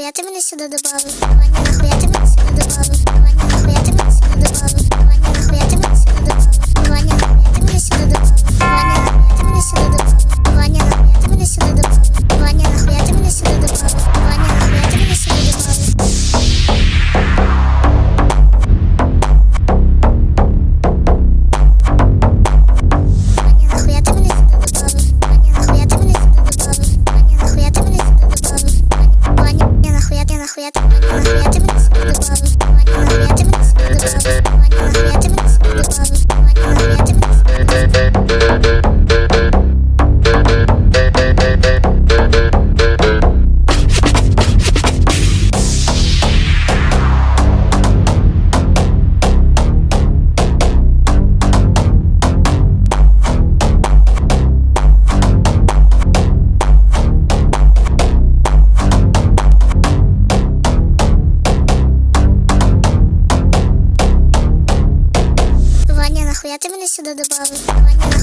нахуя ти мене сюди добавив? Ваня, нахуя ти мене сюди добавив? Ваня, нахуя ти мене Machuja, machuja, machuja, я тебя не сюди добавила.